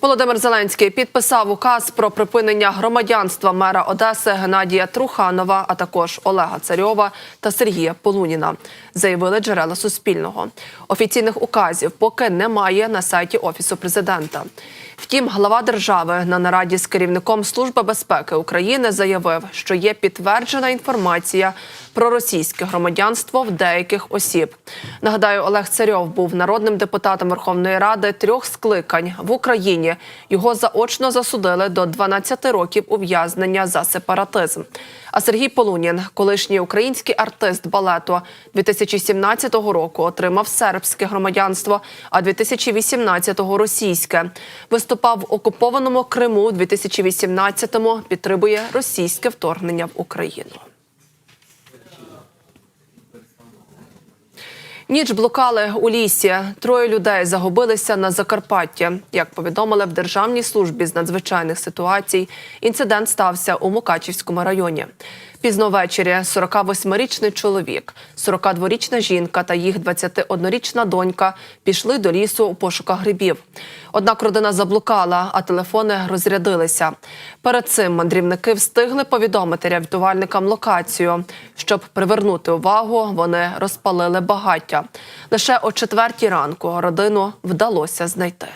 Володимир Зеленський підписав указ про припинення громадянства мера Одеси Геннадія Труханова, а також Олега Царьова та Сергія Полуніна. Заявили джерела Суспільного. Офіційних указів поки немає на сайті офісу президента. Втім, глава держави на нараді з керівником Служби безпеки України заявив, що є підтверджена інформація про російське громадянство в деяких осіб. Нагадаю, Олег Царьов був народним депутатом Верховної Ради трьох скликань в Україні. Його заочно засудили до 12 років ув'язнення за сепаратизм. А Сергій Полунін, колишній український артист балету, 2017 року отримав сербське громадянство, а 2018-го – російське. Виступав в окупованому Криму, 2018-му підтримує російське вторгнення в Україну. Ніч блокали у лісі. Троє людей загубилися на Закарпатті. Як повідомили в Державній службі з надзвичайних ситуацій, інцидент стався у Мукачівському районі. Пізно ввечері 48-річний чоловік, 42-річна жінка та їх 21-річна донька пішли до лісу у пошуках грибів. Однак родина заблукала, а телефони розрядилися. Перед цим мандрівники встигли повідомити рятувальникам локацію. Щоб привернути увагу, вони розпалили багаття. Лише о четвертій ранку родину вдалося знайти.